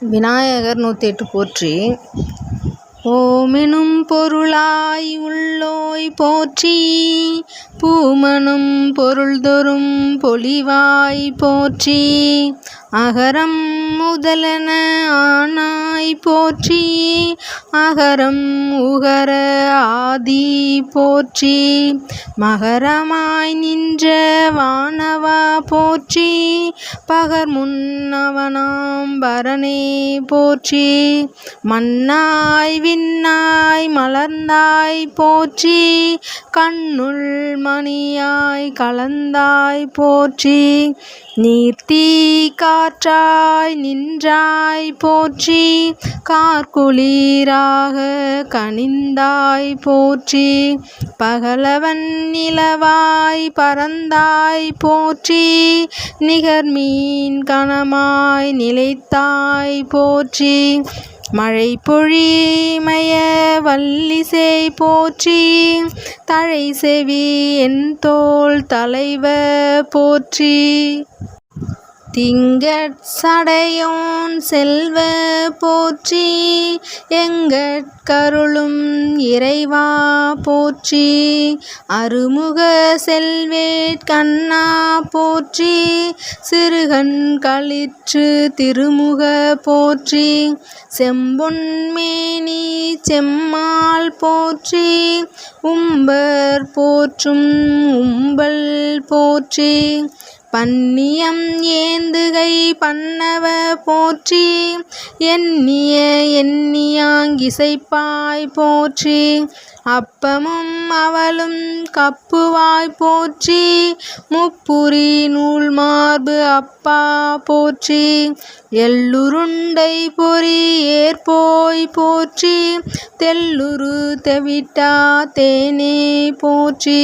விநாயகர் நூற்றி எட்டு போற்றி. ஓமெனும் பொருளாய் உள்ளோய் போற்றி. பூமனும் பொருள்தொறும் பொலிவாய் போற்றி. அகரம் முதலன ஆனாய் போற்றி. அகரம் உகர ஆதி போற்றி. மகரமாய் நின்ற வானவா போற்றி. பகர் முன்னவனாம் பரனே போற்றி. மன்னாய் விண்ணாய் மலர்ந்தாய் போற்றி. கண்ணுள் மணியாய் கலந்தாய் போற்றி. நீர்த்தீ காற்றாய் நின்றாய் போற்றி கார்குளிராக கனிந்தாய் போற்றி பகலவன் நிலவாய் பறந்தாய் போற்றி நிகர்மீன் கணமாய் நிலைத்தாய் போற்றி மழை பொழிமய வல்லிசை போற்றி தழை செவி என் தோல் தலைவ போற்றி. திங்கட் சடையோன் செல்வ போற்றி எங்கட்கருளும் இறைவா போற்றி அருமுக செல்வேட் கண்ணா போற்றி சிறுகண் களிற்று திருமுக போற்றி செம்பொன்மேனி செம்மாள் போற்றி உம்பர் போற்றும் உம்பல் போற்றி பன்னியம் ஏந்துகை பண்ணவ போற்றி எண்ணிய எண்ணியாங்கிசைப்பாய் போற்றி. அப்பமும் அவளும் கப்புவாய் போற்றி முப்புரி நூல் மார்பு அப்பா போற்றி எள்ளுருண்டை பொறி ஏற்போய் போற்றி தெல்லுரு தெவிட்டா தேனே போற்றி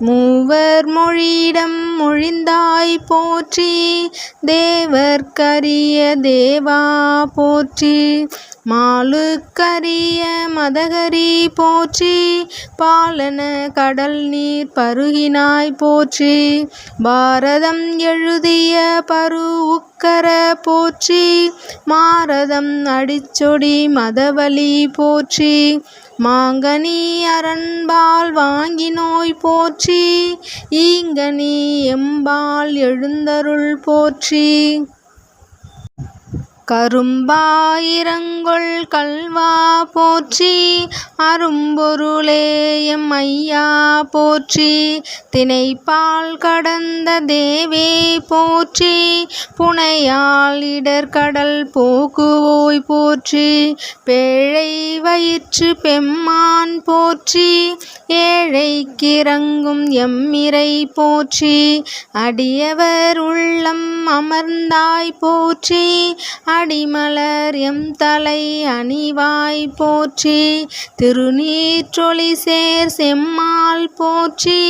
மூவர் மொழியிடம் மொழிந்தாய் போற்றி தேவர்க்கரிய தேவா போற்றி மாலுக்கரிய மதகரி போற்றி பாலன கடல் நீர் பருகினாய் போற்றி பாரதம் எழுதிய பரு உக்கர போற்றி மாரதம் அடிச்சொடி மதவலி போற்றி மாங்கனி அரண்பால் வாங்கினோய் போற்றி ஈங்கனி எம்பால் எழுந்தருள் போற்றி. கரும்பாயிரங்கொள் கல்வா போற்றி அரும்பொருளே எம் ஐயா போற்றி. தினைப்பால் கடந்த தேவே போற்றி புனையால் இடர்கடல் போக்குவோய் போற்றி. பேழை வயிற்று பெம்மான் போற்றி ஏழைக்கிறங்கும் எம்மிரை போற்றி. அடியவர் உள்ளம் அமர்ந்தாய் போற்றி அடிமலர் எம் தலை அணிவாய் போற்றி திருநீற்றொளி சேர் செம்மாள் போற்றி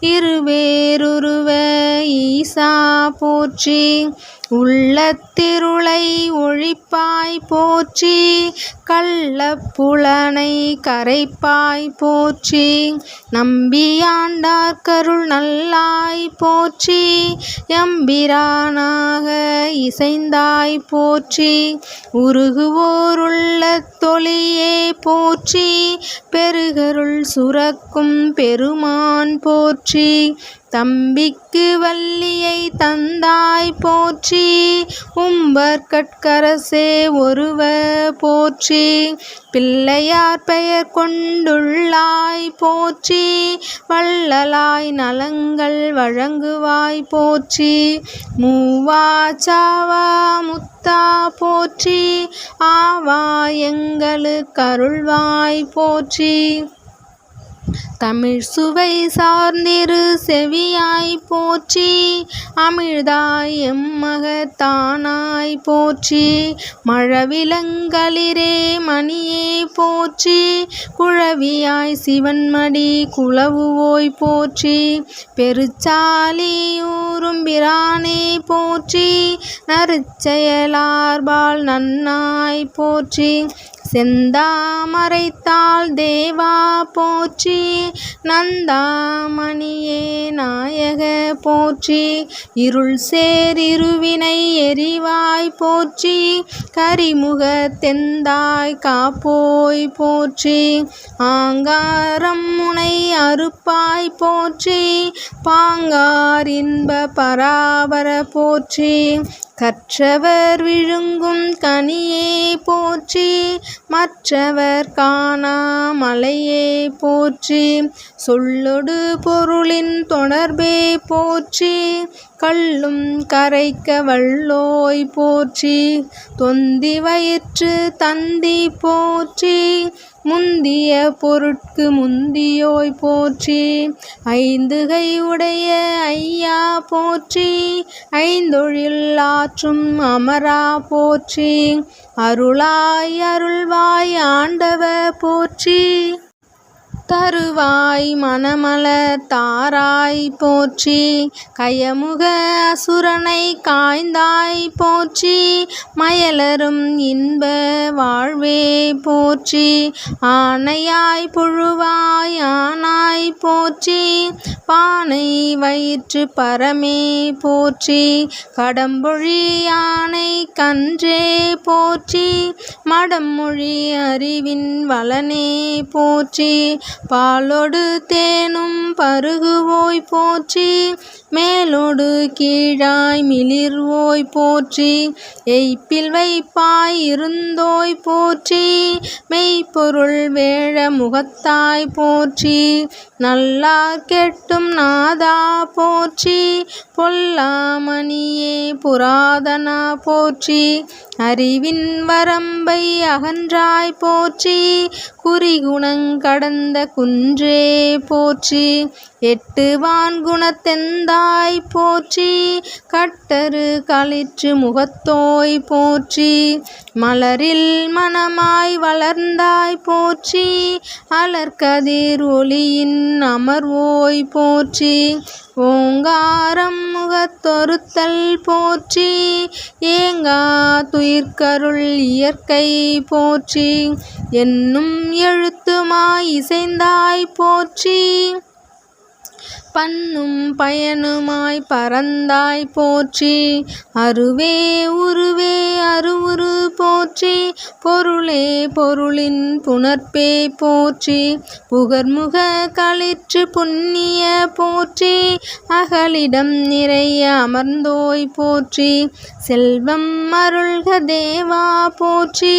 இருவேருருவ ஈசா போற்றி. உள்ளத்திருளை ஒழிப்பாய் போற்றி கள்ளப்புலனை கரைப்பாய் போற்றி நம்பியாண்டார்கருள் நல்லாய் போற்றி எம்பிரானாக இசைந்தாய் போற்றி உருகுவோருள்ள தொழியே போற்றி பெருகருள் சுரக்கும் பெருமான் போற்றி தம்பிக்கு வள்ளியை தந்தாய் போற்றி உம்பர் கட்கரசே ஒருவ போற்றி பிள்ளையார் பெயர் கொண்டுள்ளாய் போற்றி வள்ளலாய் நலங்கள் வழங்குவாய் போற்றி மூவாச்சாவா முத்தா போற்றி ஆவா எங்களுக்கு அருள்வாய் போற்றி. தமிழ் சுவை சார்ந்திரு செவியாய் போற்றி அமிழ்தாய் எம்மகத்தானாய் போற்றி மழவிலங்களிரே மணியே போற்றி குழவியாய் சிவன்மடி குளவுவோய் போற்றி பெருச்சாலியூரும் பிரானே போற்றி நறுச்செயலார்பால் நன்னாய் போற்றி செந்தாமரைத்தாள் தேவா போற்றி நந்தாமணியே நாயக போற்றி இருள் சேர் இருவினை எரிவாய் போற்றி கரிமுக தெந்தாய் காப்போய் போற்றி ஆங்காரம் முனை அறுப்பாய் போற்றி பாங்கார் இன்ப பராபர போற்றி கற்றவர் விழுங்கும் கனியே போற்றி மற்றவர் காணா மலையே போற்றி. சொல்லொடு பொருளின் தொடர்பே போற்றி கள்ளும் கரைக்க வல்லோய் போற்றி. தொந்தி வயிற்று தந்தி போற்றி முந்திய பொருட்கு முந்தியோய் போற்றி. ஐந்துகை உடைய ஐயா போற்றி. ஐந்தொழில் ஆற்றும் அமரா போற்றி. அருளாய் அருள்வாய் ஆண்டவ போற்றி. தருவாய் மணமலர் தாராய் போற்றி. கயமுக அசுரனை காய்ந்தாய் போற்றி. மயலரும் இன்ப வாழ்வே போற்றி. ஆனையாய் புழுவாய் ஆனாய் போற்றி. பானை வயிற்று பரமே போற்றி. கடம்பொழி யானை கன்றே போற்றி. மடமொழி அறிவின் வளனே போற்றி. பாலொடு தேனும் பருகுவோய் போற்றி மேலோடு கீழாய் மிளிர்வோய் போற்றி எய்ப்பில் வைப்பாய் இருந்தோய் போற்றி மெய்ப்பொருள் வேழ முகத்தாய் போற்றி நல்லா கெட்டும் நாதா போற்றி பொல்லாமணியே புராதனா போற்றி அறிவின் வரம்பை அகன்றாய் போற்றி குறிகுணங் கடந்த குன்றே போற்றி. எட்டு வான்குணத்தெந்தாய் போற்றி கட்டரு களிற்று முகத்தோய் போற்றி மலரில் மணமாய் வளர்ந்தாய் போற்றி அலர்கதிர் ஒளியின் அமர்வோய் போற்றி ஓங்காரம் முகத்தொருத்தல் போற்றி ஏங்கா துயிர்கருள் இயற்கை போற்றி என்னும் எழுத்துமாய் இசைந்தாய் போற்றி. பண்ணும் பயனுமாய் பறந்தாய் போற்றி. அருவே உருவே அருவுரு போற்றி. பொருளே பொருளின் புணர்ப்பே போற்றி. புகர்முக களிற்று புண்ணிய போற்றி. அகலிடம் நிறைய அமர்ந்தோய் போற்றி. செல்வம் அருள்க தேவா போற்றி.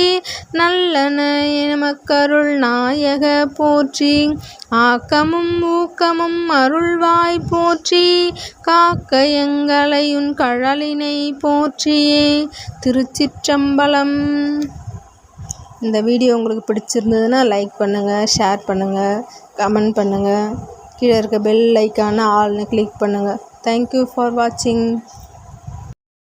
நல்லன மக்கருள் நாயக போற்றி. ஆக்கமும் ஊக்கமும் அருள்வாய் போற்றி காக்க எங்களையுன் கழலினை போற்றியே. திருச்சிற்றம்பலம். இந்த வீடியோ உங்களுக்கு பிடிச்சிருந்ததுன்னா லைக் பண்ணுங்கள் ஷேர் பண்ணுங்கள் கமெண்ட் பண்ணுங்கள் கீழே இருக்க பெல் ஐக்கான ஆல்னு கிளிக் பண்ணுங்கள் தேங்க்யூ ஃபார் வாட்சிங்